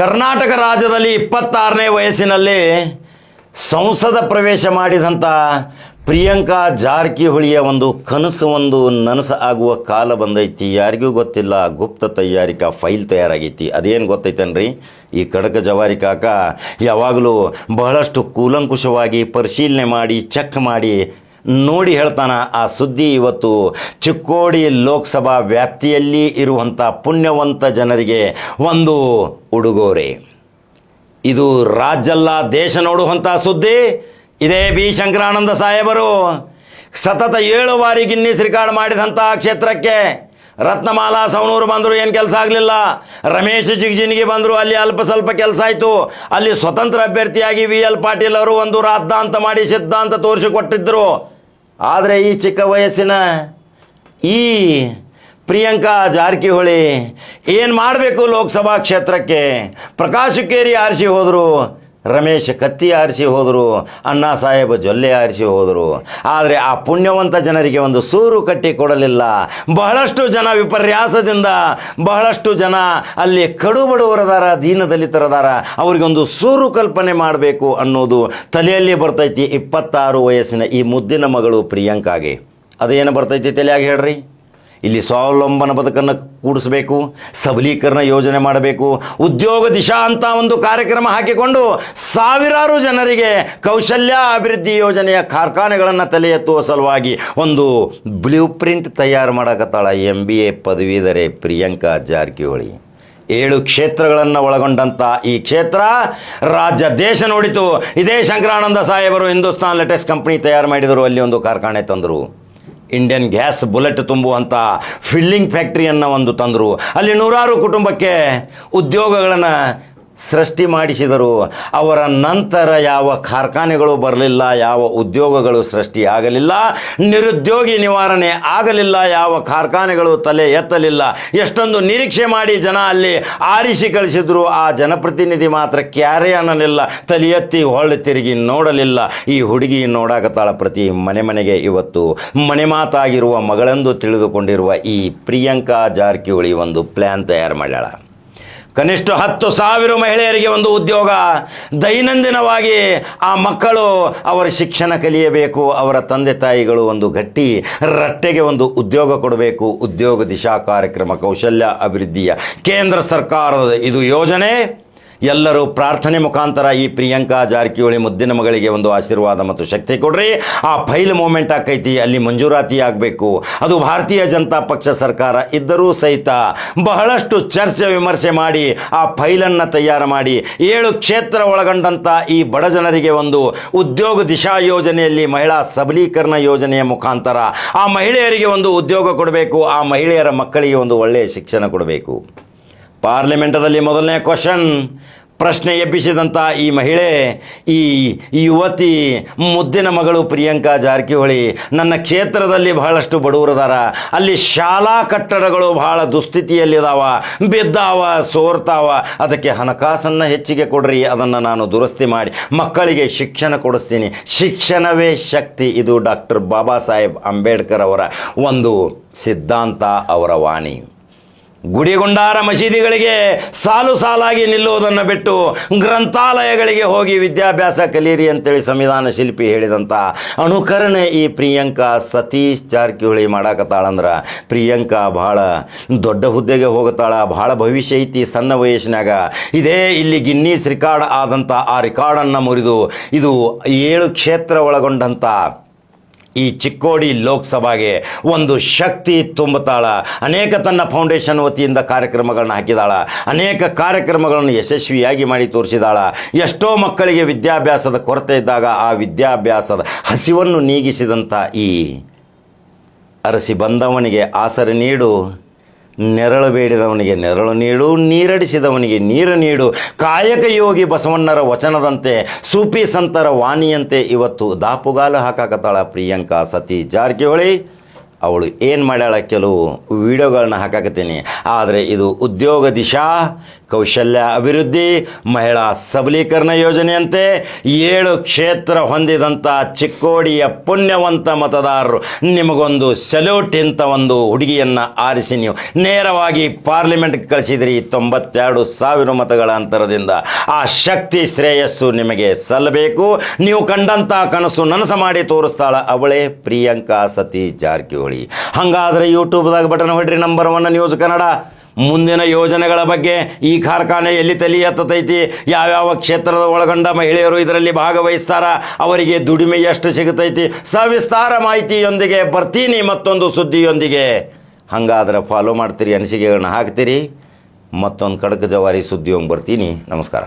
ಕರ್ನಾಟಕ ರಾಜ್ಯದಲ್ಲಿ ಇಪ್ಪತ್ತಾರನೇ ವಯಸ್ಸಿನಲ್ಲಿ ಸಂಸದ ಪ್ರವೇಶ ಮಾಡಿದಂಥ ಪ್ರಿಯಾಂಕಾ ಜಾರಕಿಹೊಳಿಯ ಒಂದು ಕನಸು, ಒಂದು ನನಸು ಆಗುವ ಕಾಲ ಬಂದೈತಿ. ಯಾರಿಗೂ ಗೊತ್ತಿಲ್ಲ, ಗುಪ್ತ ತಯಾರಿಕಾ ಫೈಲ್ ತಯಾರಾಗೈತಿ. ಅದೇನು ಗೊತ್ತೈತೇನ್ರಿ? ಈ ಕಡಕ ಜವಾರಿ ಕಾಕ, ಯಾವಾಗಲೂ ಬಹಳಷ್ಟು ಕೂಲಂಕುಷವಾಗಿ ಪರಿಶೀಲನೆ ಮಾಡಿ, ಚೆಕ್ ಮಾಡಿ ನೋಡಿ ಹೇಳ್ತಾನ, ಆ ಸುದ್ದಿ ಇವತ್ತು ಚಿಕ್ಕೋಡಿ ಲೋಕಸಭಾ ವ್ಯಾಪ್ತಿಯಲ್ಲಿ ಇರುವಂಥ ಪುಣ್ಯವಂತ ಜನರಿಗೆ ಒಂದು ಉಡುಗೊರೆ. ಇದು ರಾಜ್ಯಲ್ಲ, ದೇಶ ನೋಡುವಂಥ ಸುದ್ದಿ. ಇದೇ ಬಿ. ಶಂಕರಾನಂದ ಸಾಹೇಬರು. ಸತತ ಏಳು ಬಾರಿ ಗಿನ್ನಿಸ್ ರೆಕಾರ್ಡ್ ಮಾಡಿದಂಥ ಕ್ಷೇತ್ರಕ್ಕೆ ರತ್ನಮಾಲಾ ಸವಣೂರು ಬಂದರು ಏನು ಕೆಲಸ ಆಗಲಿಲ್ಲ. ರಮೇಶ್ ಜಿಗ್ಜಿನಿಗೆ ಬಂದರು ಅಲ್ಲಿ ಅಲ್ಪ ಸ್ವಲ್ಪ ಕೆಲಸ ಆಯಿತು. ಅಲ್ಲಿ ಸ್ವತಂತ್ರ ಅಭ್ಯರ್ಥಿಯಾಗಿ ವಿ. ಎಲ್. ಪಾಟೀಲ್ ಅವರು ಒಂದು ರಾದ್ದಾಂತ ಮಾಡಿ ಸಿದ್ಧಾಂತ ತೋರಿಸಿಕೊಟ್ಟಿದ್ದರು ಆದರೆ ಈ ಚಿಕ್ಕ ವಯಸ್ಸಿನ ಈ ಪ್ರಿಯಾಂಕಾ ಜಾರಕಿಹೊಳಿ ಏನು ಮಾಡಬೇಕು ಲೋಕಸಭಾ ಕ್ಷೇತ್ರಕ್ಕೆ? ಪ್ರಕಾಶ್ ಕೇರಿ ಆರಿಸಿ ಹೋದರು. ರಮೇಶ್ ಕತ್ತಿ ಆರಿಸಿ ಹೋದರು, ಅಣ್ಣಾ ಸಾಹೇಬ್ ಜೊಲ್ಲೆ ಆರಿಸಿ ಹೋದರು. ಆದರೆ ಆ ಪುಣ್ಯವಂತ ಜನರಿಗೆ ಒಂದು ಸೂರು ಕಟ್ಟಿ ಕೊಡಲಿಲ್ಲ. ಬಹಳಷ್ಟು ಜನ ವಿಪರ್ಯಾಸದಿಂದ, ಬಹಳಷ್ಟು ಜನ ಅಲ್ಲಿ ಕಡು ಬಡವರದಾರ ದೀನ ದಲಿತರದಾರ ಅವರಿಗೊಂದು ಸೂರು ಕಲ್ಪನೆ ಮಾಡಬೇಕು ಅನ್ನೋದು ತಲೆಯಲ್ಲಿ ಬರ್ತೈತಿ ಇಪ್ಪತ್ತಾರು ವಯಸ್ಸಿನ ಈ ಮುದ್ದಿನ ಮಗಳು ಪ್ರಿಯಾಂಕಾಗೆ. ಅದೇನು ಬರ್ತೈತಿ ತಲೆಯಾಗಿ ಹೇಳ್ರಿ? ಇಲ್ಲಿ ಸ್ವಾವಲಂಬನ ಬದುಕನ್ನು ಕೂಡಿಸಬೇಕು, ಸಬಲೀಕರಣ ಯೋಜನೆ ಮಾಡಬೇಕು, ಉದ್ಯೋಗ ದಿಶಾ ಅಂತ ಒಂದು ಕಾರ್ಯಕ್ರಮ ಹಾಕಿಕೊಂಡು ಸಾವಿರಾರು ಜನರಿಗೆ ಕೌಶಲ್ಯ ಅಭಿವೃದ್ಧಿ ಯೋಜನೆಯ ಕಾರ್ಖಾನೆಗಳನ್ನು ತಲೆ ಎತ್ತುವ ಸಲುವಾಗಿ ಒಂದು ಬ್ಲೂ ಪ್ರಿಂಟ್ ತಯಾರು ಮಾಡಕತ್ತಾಳ ಎಂ ಬಿ ಎ ಪದವೀಧರೆ ಪ್ರಿಯಾಂಕಾ ಜಾರಕಿಹೊಳಿ. ಏಳು ಕ್ಷೇತ್ರಗಳನ್ನು ಒಳಗೊಂಡಂಥ ಈ ಕ್ಷೇತ್ರ ರಾಜ್ಯ ದೇಶ ನೋಡಿತು. ಇದೇ ಶಂಕರಾನಂದ ಸಾಹೇಬರು ಹಿಂದೂಸ್ತಾನ್ ಲೇಟೆಸ್ಟ್ ಕಂಪ್ನಿ ತಯಾರು ಮಾಡಿದರು. ಅಲ್ಲಿ ಒಂದು ಕಾರ್ಖಾನೆ ತಂದರು. ಇಂಡಿಯನ್ ಗ್ಯಾಸ್ ಬುಲೆಟ್ ತುಂಬುವಂಥ ಫಿಲ್ಲಿಂಗ್ ಫ್ಯಾಕ್ಟ್ರಿಯನ್ನು ಒಂದು ತಂದರು. ಅಲ್ಲಿ ನೂರಾರು ಕುಟುಂಬಕ್ಕೆ ಉದ್ಯೋಗಗಳನ್ನು ಸೃಷ್ಟಿ ಮಾಡಿಸಿದರು. ಅವರ ನಂತರ ಯಾವ ಕಾರ್ಖಾನೆಗಳು ಬರಲಿಲ್ಲ, ಯಾವ ಉದ್ಯೋಗಗಳು ಸೃಷ್ಟಿಯಾಗಲಿಲ್ಲ ನಿರುದ್ಯೋಗಿ ನಿವಾರಣೆ ಆಗಲಿಲ್ಲ, ಯಾವ ಕಾರ್ಖಾನೆಗಳು ತಲೆ ಎತ್ತಲಿಲ್ಲ, ಎಷ್ಟೊಂದು ನಿರೀಕ್ಷೆ ಮಾಡಿ ಜನ ಅಲ್ಲಿ ಆರಿಸಿ ಕಳಿಸಿದ್ರು, ಆ ಜನಪ್ರತಿನಿಧಿ ಮಾತ್ರ ಕ್ಯಾರೆ ಅನ್ನಲಿಲ್ಲ, ತಲೆ ಎತ್ತಿ ಹೊಳ್ಳಿ ತಿರುಗಿ ನೋಡಲಿಲ್ಲ. ಈ ಹುಡುಗಿ ನೋಡಾಕತ್ತಾಳ ಪ್ರತಿ ಮನೆ ಮನೆಗೆ ಇವತ್ತು. ಮನೆ ಮಾತಾಗಿರುವ ಮಗಳೆಂದು ತಿಳಿದುಕೊಂಡಿರುವ ಈ ಪ್ರಿಯಾಂಕಾ ಜಾರಕಿಹೊಳಿ ಒಂದು ಪ್ಲ್ಯಾನ್ ತಯಾರು ಮಾಡ್ಯಾಳ. ಕನಿಷ್ಠ ಹತ್ತು ಸಾವಿರ ಮಹಿಳೆಯರಿಗೆ ಒಂದು ಉದ್ಯೋಗ. ದೈನಂದಿನವಾಗಿ ಆ ಮಕ್ಕಳು ಅವರ ಶಿಕ್ಷಣ ಕಲಿಯಬೇಕು, ಅವರ ತಂದೆ ತಾಯಿಗಳು ಒಂದು ಗಟ್ಟಿ ರಟ್ಟೆಗೆ ಒಂದು ಉದ್ಯೋಗ ಕೊಡಬೇಕು. ಉದ್ಯೋಗ ದಿಶಾ ಕಾರ್ಯಕ್ರಮ ಕೌಶಲ್ಯ ಅಭಿವೃದ್ಧಿಯ ಕೇಂದ್ರ ಸರ್ಕಾರದ ಇದು ಯೋಜನೆ. ಎಲ್ಲರೂ ಪ್ರಾರ್ಥನೆ ಮುಖಾಂತರ ಈ ಪ್ರಿಯಾಂಕಾ ಜಾರಕಿಹೊಳಿ ಮುದ್ದಿನ ಮಗಳಿಗೆ ಒಂದು ಆಶೀರ್ವಾದ ಮತ್ತು ಶಕ್ತಿ ಕೊಡ್ರಿ. ಆ ಫೈಲ್ ಮೂಮೆಂಟ್ ಆಕೈತಿ, ಅಲ್ಲಿ ಮಂಜೂರಾತಿ ಆಗಬೇಕು. ಅದು ಭಾರತೀಯ ಜನತಾ ಪಕ್ಷ ಸರ್ಕಾರ ಇದ್ದರೂ ಸಹಿತ ಬಹಳಷ್ಟು ಚರ್ಚೆ ವಿಮರ್ಶೆ ಮಾಡಿ, ಆ ಫೈಲನ್ನು ತಯಾರು ಮಾಡಿ, ಏಳು ಕ್ಷೇತ್ರ ಒಳಗೊಂಡಂಥ ಈ ಬಡ ಜನರಿಗೆ ಒಂದು ಉದ್ಯೋಗ ದಿಶಾ ಯೋಜನೆಯಲ್ಲಿ ಮಹಿಳಾ ಸಬಲೀಕರಣ ಯೋಜನೆಯ ಮುಖಾಂತರ ಆ ಮಹಿಳೆಯರಿಗೆ ಒಂದು ಉದ್ಯೋಗ ಕೊಡಬೇಕು, ಆ ಮಹಿಳೆಯರ ಮಕ್ಕಳಿಗೆ ಒಂದು ಒಳ್ಳೆಯ ಶಿಕ್ಷಣ ಕೊಡಬೇಕು. ಪಾರ್ಲಿಮೆಂಟದಲ್ಲಿ ಮೊದಲನೇ ಕ್ವಶನ್. ಪ್ರಶ್ನೆ ಎಬ್ಬಿಸಿದಂಥ ಈ ಮಹಿಳೆ, ಈ ಯುವತಿ, ಮುದ್ದಿನ ಮಗಳು ಪ್ರಿಯಾಂಕಾ ಜಾರಕಿಹೊಳಿ, ನನ್ನ ಕ್ಷೇತ್ರದಲ್ಲಿ ಬಹಳಷ್ಟು ಬಡವರದಾರ. ಅಲ್ಲಿ ಶಾಲಾ ಕಟ್ಟಡಗಳು ಬಹಳ ದುಸ್ಥಿತಿಯಲ್ಲಿದಾವ, ಬಿದ್ದಾವ, ಸೋರ್ತಾವ. ಅದಕ್ಕೆ ಹಣಕಾಸನ್ನು ಹೆಚ್ಚಿಗೆ ಕೊಡ್ರಿ, ಅದನ್ನು ನಾನು ದುರಸ್ತಿ ಮಾಡಿ, ಮಕ್ಕಳಿಗೆ ಶಿಕ್ಷಣ ಕೊಡಿಸ್ತೀನಿ. ಶಿಕ್ಷಣವೇ ಶಕ್ತಿ, ಇದು ಡಾಕ್ಟರ್ ಬಾಬಾ ಸಾಹೇಬ್ ಅಂಬೇಡ್ಕರ್ ಅವರ ಒಂದು ಸಿದ್ಧಾಂತ, ಅವರ ವಾಣಿ. ಗುಡಿಗುಂಡಾರ ಮಸೀದಿಗಳಿಗೆ ಸಾಲು ಸಾಲಾಗಿ ನಿಲ್ಲುವುದನ್ನು ಬಿಟ್ಟು ಗ್ರಂಥಾಲಯಗಳಿಗೆ ಹೋಗಿ ವಿದ್ಯಾಭ್ಯಾಸ ಕಲೀರಿ ಅಂತೇಳಿ ಸಂವಿಧಾನ ಶಿಲ್ಪಿ ಹೇಳಿದಂಥ ಅನುಕರಣೆ ಈ ಪ್ರಿಯಾಂಕಾ ಸತೀಶ್ ಜಾರಕಿಹೊಳಿ ಮಾಡಾಕತ್ತಾಳಂದ್ರೆ. ಪ್ರಿಯಾಂಕಾ ಭಾಳ ದೊಡ್ಡ ಹುದ್ದೆಗೆ ಹೋಗುತ್ತಾಳ, ಭಾಳ ಭವಿಷ್ಯ ಐತಿ ಸಣ್ಣ ವಯಸ್ಸಿನಾಗ. ಇದೇ ಇಲ್ಲಿ ಗಿನ್ನೀಸ್ ರಿಕಾರ್ಡ್ ಆದಂಥ ಆ ರೆಕಾರ್ಡನ್ನು ಮುರಿದು ಇದು ಏಳು ಕ್ಷೇತ್ರ ಒಳಗೊಂಡಂಥ ಈ ಚಿಕ್ಕೋಡಿ ಲೋಕಸಭೆಗೆ ಒಂದು ಶಕ್ತಿ ತುಂಬುತ್ತಾಳ. ಅನೇಕ ತನ್ನ ಫೌಂಡೇಶನ್ ವತಿಯಿಂದ ಕಾರ್ಯಕ್ರಮಗಳನ್ನು ಹಾಕಿದಾಳ. ಅನೇಕ ಕಾರ್ಯಕ್ರಮಗಳನ್ನು ಯಶಸ್ವಿಯಾಗಿ ಮಾಡಿ ತೋರಿಸಿದಾಳ. ಎಷ್ಟೋ ಮಕ್ಕಳಿಗೆ ವಿದ್ಯಾಭ್ಯಾಸದ ಕೊರತೆ ಇದ್ದಾಗ ಆ ವಿದ್ಯಾಭ್ಯಾಸದ ಹಸಿವನ್ನು ನೀಗಿಸಿದಂಥ ಈ ಅರಸಿ ಬಂದವನಿಗೆ ಆಸರೆ ನೀಡು. ನೆರಳು ಬೇಡಿದವನಿಗೆ ನೆರಳು ನೀಡು, ನೀರಡಿಸಿದವನಿಗೆ ನೀರು ನೀಡು. ಕಾಯಕ ಯೋಗಿ ಬಸವಣ್ಣರ ವಚನದಂತೆ, ಸೂಫಿ ಸಂತರ ವಾಣಿಯಂತೆ ಇವತ್ತು ದಾಪುಗಾಲು ಹಾಕಾಕತ್ತಾಳ ಪ್ರಿಯಾಂಕಾ ಸತಿ ಜಾರಕಿಹೊಳಿ. ಅವಳು ಏನು ಮಾಡ್ಯಾಳ ಕೆಲವು ವಿಡಿಯೋಗಳನ್ನ ಹಾಕಾಕತ್ತೀನಿ. ಆದರೆ ಇದು ಉದ್ಯೋಗ ದಿಶಾ, ಕೌಶಲ್ಯ ಅಭಿವೃದ್ಧಿ, ಮಹಿಳಾ ಸಬಲೀಕರಣ ಯೋಜನೆಯಂತೆ ಏಳು ಕ್ಷೇತ್ರ ಹೊಂದಿದಂಥ ಚಿಕ್ಕೋಡಿಯ ಪುಣ್ಯವಂತ ಮತದಾರರು, ನಿಮಗೊಂದು ಸೆಲ್ಯೂಟ್ ಇಂಥ ಒಂದು ಹುಡುಗಿಯನ್ನು ಆರಿಸಿ ನೀವು ನೇರವಾಗಿ ಪಾರ್ಲಿಮೆಂಟ್ಗೆ ಕಳಿಸಿದಿರಿ ತೊಂಬತ್ತೆರಡು ಸಾವಿರ ಮತಗಳ ಅಂತರದಿಂದ. ಆ ಶಕ್ತಿ, ಶ್ರೇಯಸ್ಸು ನಿಮಗೆ ಸಲ್ಲಬೇಕು. ನೀವು ಕಂಡಂಥ ಕನಸು ನನಸ ಮಾಡಿ ತೋರಿಸ್ತಾಳ ಅವಳೇ ಪ್ರಿಯಾಂಕಾ ಸತೀಶ್ ಜಾರಕಿಹೊಳಿ. ಹಾಗಾದ್ರೆ ಯೂಟ್ಯೂಬ್ದಾಗ ಬಟನ್ ಹೊಡ್ರಿ ನಂಬರ್ ಒನ್ ನ್ಯೂಸ್ ಕನ್ನಡ. ಮುಂದಿನ ಯೋಜನೆಗಳ ಬಗ್ಗೆ ಈ ಕಾರ್ಖಾನೆ ಎಲ್ಲಿ ತಲೆ ಎತ್ತತೈತಿ? ಯಾವ್ಯಾವ ಕ್ಷೇತ್ರದ ಒಳಗೊಂಡ ಮಹಿಳೆಯರು ಇದರಲ್ಲಿ ಭಾಗವಹಿಸ್ತಾರ? ಅವರಿಗೆ ದುಡಿಮೆ ಎಷ್ಟು ಸಿಗುತ್ತೈತಿ ಸವಿಸ್ತಾರ ಮಾಹಿತಿಯೊಂದಿಗೆ ಬರ್ತೀನಿ ಮತ್ತೊಂದು ಸುದ್ದಿಯೊಂದಿಗೆ. ಹಂಗಾದ್ರೆ ಫಾಲೋ ಮಾಡ್ತೀರಿ, ಅನಿಸಿಕೆಗಳನ್ನ ಹಾಕ್ತೀರಿ. ಮತ್ತೊಂದು ಕಡಕ ಜವಾರಿ ಸುದ್ದಿಯೊಂಗೆ ಬರ್ತೀನಿ. ನಮಸ್ಕಾರ.